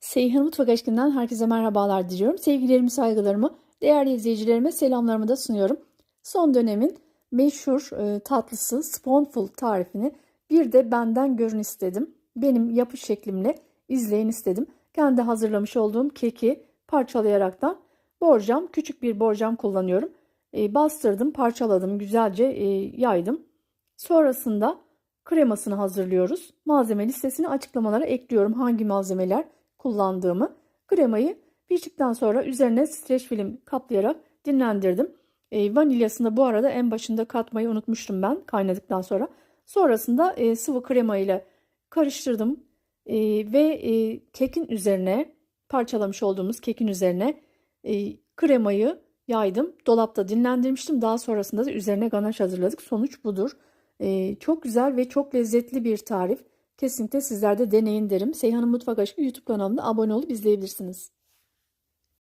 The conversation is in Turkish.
Seyhan Mutfak Aşkı'ndan herkese merhabalar diliyorum. Sevgilerimi, saygılarımı, değerli izleyicilerime selamlarımı da sunuyorum. Son dönemin meşhur e, tatlısı Spoonful tarifini bir de benden görün istedim. Benim yapış şeklimle izleyin istedim. Kendi hazırlamış olduğum keki parçalayaraktan borcam, küçük bir borcam kullanıyorum. E, bastırdım, parçaladım, güzelce e, yaydım. Sonrasında kremasını hazırlıyoruz. Malzeme listesini açıklamalara ekliyorum hangi malzemeler kullandığımı. Kremayı piştikten sonra üzerine streç film kaplayarak dinlendirdim. E, vanilyasını bu arada en başında katmayı unutmuştum ben kaynadıktan sonra. Sonrasında e, sıvı krema ile karıştırdım E, ve e, kekin üzerine parçalamış olduğumuz kekin üzerine e, kremayı yaydım. Dolapta dinlendirmiştim. Daha sonrasında da üzerine ganaj hazırladık. Sonuç budur. E, çok güzel ve çok lezzetli bir tarif. Kesinlikle sizler de deneyin derim. Seyhan'ın Mutfak Aşkı YouTube kanalına abone olup izleyebilirsiniz.